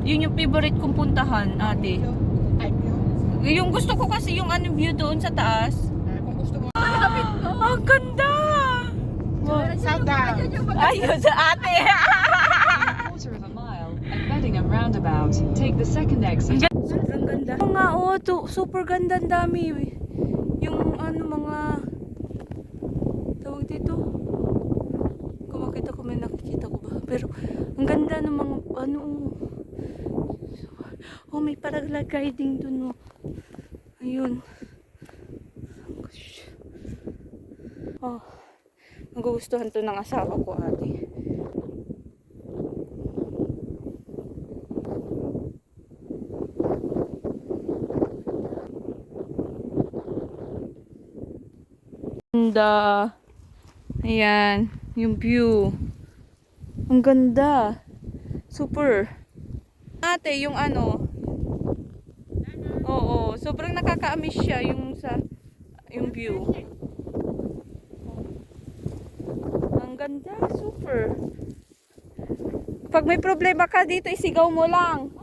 Yun yung favorite kong puntahan, ate. Yun. Yung gusto ko kasi yung ano view doon sa taas. Ah, Kung gusto mo. Ang ganda! Sada. Ayun sa ate. Beddingham roundabout. Take the second exit. Sobrang ganda. Oo nga, oo, to, super ganda, ang dami. Yung ano, mga, tawag dito. Kung makita ko, may nakikita ko ba? Pero, ang ganda ng mga, ano, oh, may paragliding dun, oh. Ayun. Oh, nagugustuhan to ng asawa ko, ate. Ganda. Ayan, yung view. Ang ganda. Super. Ate, yung ano. Oo, sobrang nakaka-amiss siya yung sa yung view. Ang ganda, super. Pag may problema ka dito, isigaw mo lang.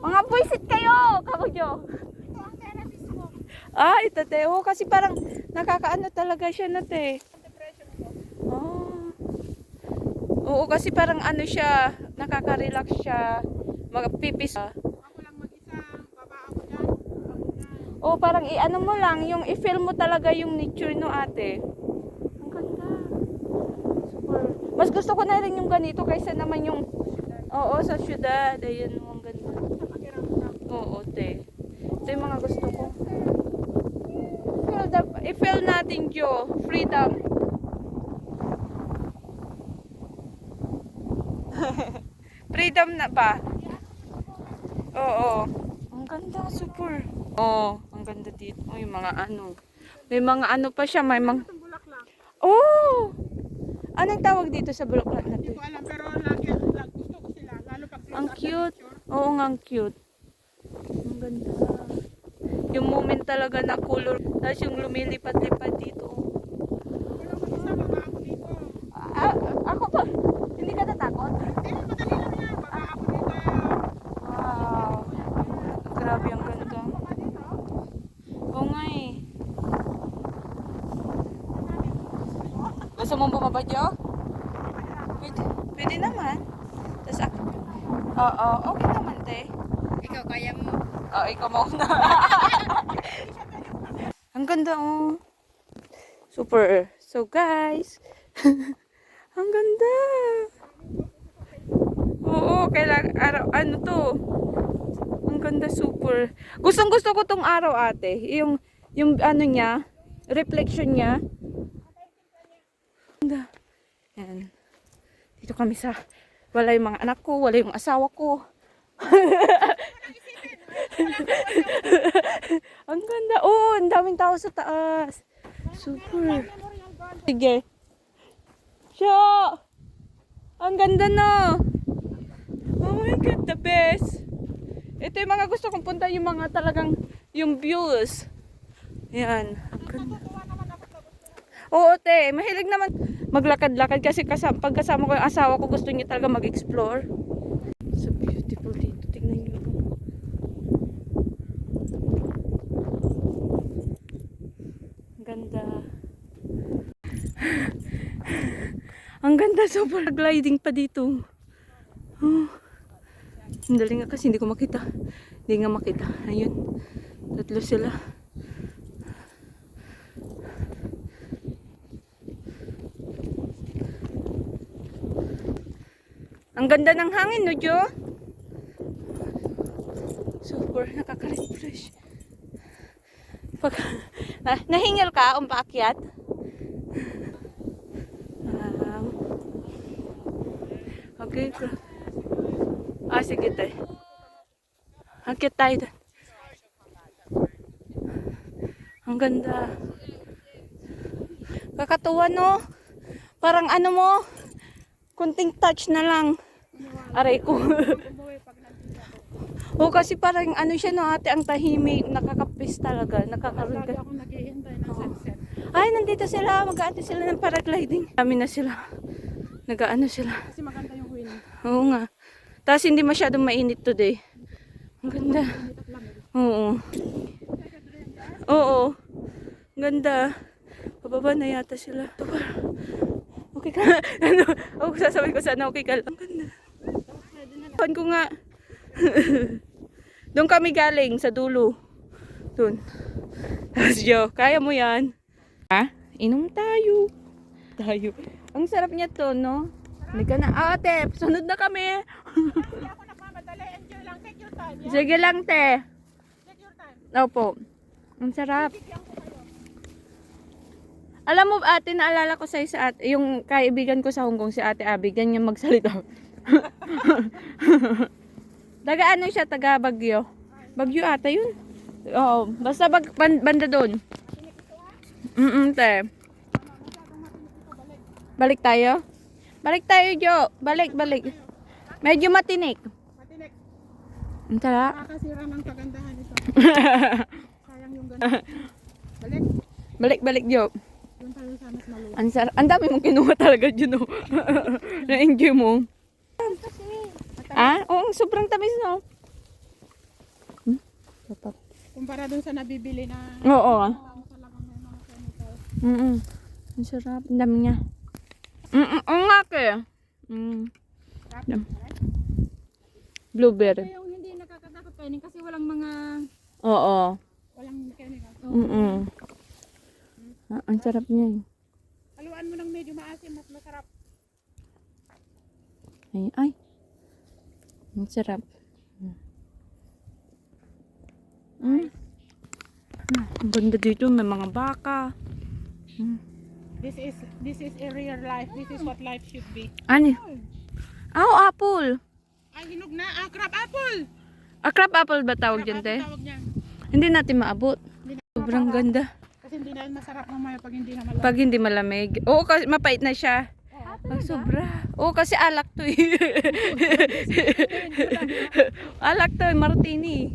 Mga buisit kayo, kabudyo. Ah, ito te. Oo, kasi parang nakakaano talaga siya na te. Oh. Oo, kasi parang ano siya, nakaka-relax siya. Magpipis. Ako lang mag-isa. Baba ako dyan. Oo, parang i-ano mo lang, yung i-feel mo talaga yung nature no ate. Ang ganda. Super. Mas gusto ko na rin yung ganito kaysa naman yung Oo, sa syudad. Ayun, ang ganda. Oo, te. Ito yung mga gusto ko. Feel the, i-feel natin, Jo. Freedom. Freedom na ba? Oo. Ang ganda, super. Oo, ang ganda dito. May mga ano. May mga ano pa siya, may mga... Oh! Anong tawag dito sa bulaklak na Hindi to? ko alam pero lagi lag- gusto ko sila. Lalo pag Ang cute. Oo nga, ang cute. Ang ganda. Yung moment talaga na color. Tapos yung lumilipat-lipat dito. Ako lang mag-isa. Baba ako dito. Ah, ako pa. Hindi ka natakot? Eh, madali lang yan. Baba ako dito. Wow. Grabe ang ganda. Baba dito. Oo nga eh. Bumaba, Jo? Pwede, pwede naman. Tapos ako. Oo, okay naman, te. Ikaw, kaya mo. Oh, ikaw mauna. Ang ganda, oh. Super. So, guys. ang ganda. Oo, kailangan, araw, ano to. Ang ganda, super. Gustong gusto ko tong araw, ate. Yung, yung ano niya, reflection niya. Yan. Dito kami sa, wala yung mga anak ko, wala yung asawa ko. ang ganda. Oh, ang daming tao sa taas. Super. Sige. Siya! Ang ganda na. Oh my God, the best. Ito yung mga gusto kong punta, yung mga talagang, yung views. Yan. Oo, te. Mahilig naman maglakad-lakad kasi kasama, pag kasama ko yung asawa ko, gusto niya talaga mag-explore. So beautiful dito. Tingnan niyo. Ang ganda. Ang ganda. Super gliding pa dito. Oh. Ang dali nga kasi hindi ko makita. Hindi nga makita. Ayun. Tatlo sila. Ang ganda ng hangin, no, Jo? Super, nakaka-refresh. Pag, na, nahingal ka kung paakyat? Um, okay, bro. Ah, sige tayo. Akyat tayo doon. Ang ganda. Kakatuwa, no? Parang ano mo, kunting touch na lang. Aray ko. Oo, kasi parang ano siya no, ate, ang tahimik, nakakapis talaga, nakakaroon ka. ako naghihintay ng sunset. Ay, nandito sila, mag-aante sila ng paragliding. Kami na sila. Nag-ano sila. Kasi maganda yung wind. Oo nga. Tapos hindi masyadong mainit today. Ang ganda. Oo. Oo. Ang ganda. Pababa na yata sila. Okay ka? ano? Ako sasabihin ko sana okay ka lang. Ang ganda. Pan ko nga. Doon kami galing sa dulo. Doon. Joe, kaya mo yan. Ha? Inom tayo. Tayo. Ang sarap niya to, no? Hindi ka na. Ate, sunod na kami. Hindi ako nagmamadali. Enjoy lang. Take your time. Yeah? Sige lang, te. Take your time. Opo. Ang sarap. Alam mo, ate, naalala ko sa'yo sa ate, yung kaibigan ko sa Hong Kong, si ate Abby, ganyan magsalita. taga ano siya, taga Bagyo. Bagyo ata yun. Oo, basta bag, ban- banda doon. Mm te. Balik tayo? Balik tayo, Jo. Balik, balik. Medyo matinik. Matinik. Ang sarap. Nakakasira ng kagandahan ito. Sayang yung ganun. Balik. Balik, balik, Jo. Ang. Ang dami mong kinuha talaga, Juno. Na-enjoy mo. Ah? Oo, sobrang tamis, no? Hmm? Kumpara doon sa nabibili na Oo. ang chemical. Mm Ang sarap. Ang dami niya. Mm Ang nga ke. Mm. Blueberry. Yung hindi nakakatakot kainin kasi walang mga Oo. walang chemical. Mm ah, Ang sarap niya. eh. Haluan mo ng medyo maasim mas masarap. Ay, ay. Ang sarap. Mm. Ah, Ang ganda dito. May mga baka. This is this is a real life. This is what life should be. Ano? Oh, apple. Ay, hinog na. Ah, crab apple. Ah, crab apple ba tawag Crab dyan, te? tawag niyan. Hindi natin maabot. Hindi na Sobrang masarap. ganda. Kasi hindi na masarap mamaya pag hindi na malamig. Pag hindi malamig. Oo, kasi mapait na siya. Ang sobra. Oo, kasi alak to eh. alak to eh, martini.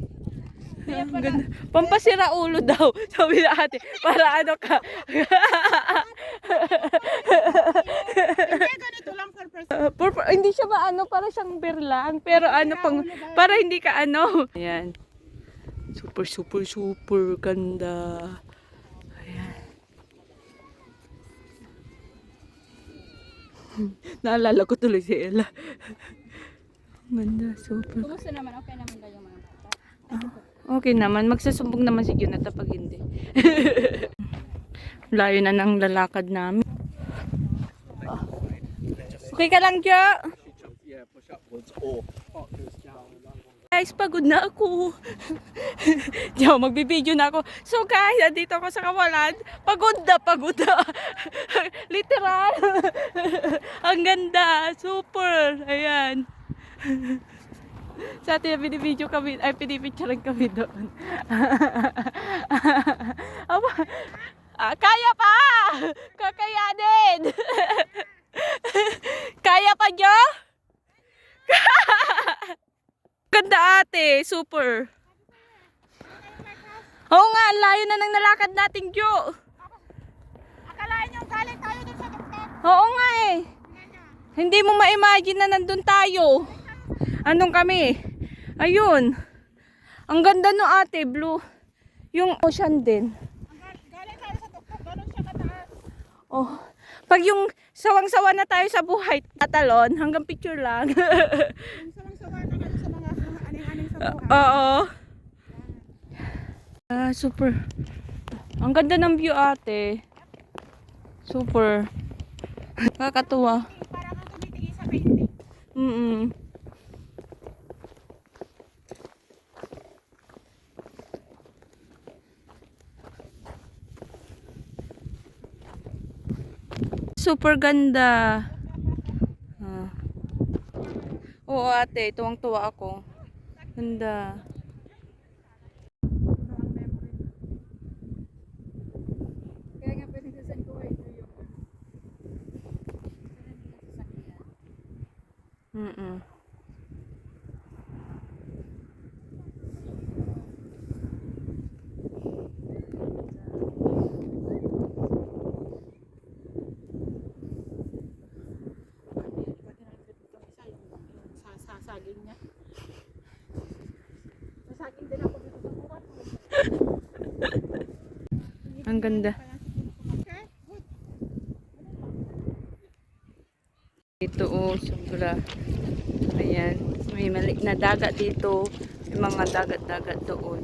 Ang ganda. Pampasira ulo daw. Sabi na ate. Para ano ka. Hindi, ganito lang per person. Pur- pur- hindi siya maano, para siyang beer lang. Pero ano pang, para hindi ka ano. Ayan. Super, super, super ganda. Naalala ko tuloy si Ella. Ganda, super. Kumusta naman? Okay naman kayo mga bata? Okay naman, magsusumbong naman si Junata pag hindi. Layo na ng lalakad namin. Okay ka lang, Jo? Guys, pagod na ako. Jo, magbibideo na ako. So guys, nandito ako sa kawalan. Pagod na, pagod na. Literal. Ang ganda. Super. Ayan. Sa atin, binibideo kami, ay pinipicturean kami doon. Aba, ah, kaya pa! Kakayanin! kaya pa nyo? Ganda ate, super. Oo nga, layo na ng nalakad natin, Jo. Akalain nyo galing tayo dun sa tuktok. Oo nga eh. Hindi mo ma-imagine na nandun tayo. Andun kami. Ayun. Ang ganda no ate, blue. Yung ocean din. Galing tayo sa tuktok. Ganun siya kataas. Oh. Pag yung sawang-sawa na tayo sa buhay, tatalon, hanggang picture lang. Yung sawang-sawa na kayo sa mga aning-aning sa buhay. Oo. Ah, super. Ang ganda ng view ate. Super. Kakatuwa. Parang ang tumitingin sa painting. Mm Super ganda. Ah. Oo ate, tuwang-tuwa ako. Ganda. Kaya nga pinagsasan ko kayo yung Mm sa sasaging niya. Ang ganda. Ito oh, sobra. Ayan. May maliit na dagat dito. May mga dagat-dagat doon.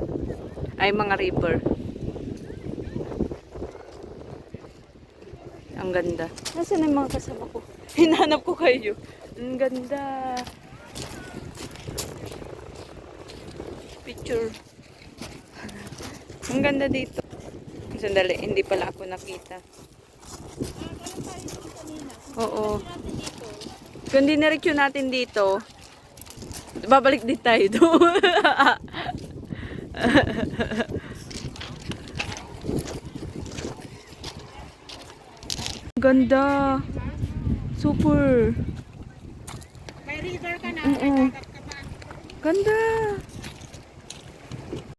Ay, mga river. Ang ganda. Nasaan ang mga kasama ko? Hinahanap ko kayo. Ang ganda. Picture. Ang ganda dito. Sandali, hindi pala ako nakita. Oo. Kung diniretso natin dito, babalik din tayo doon. Ganda. Super. May river ka na. Oo. Ganda.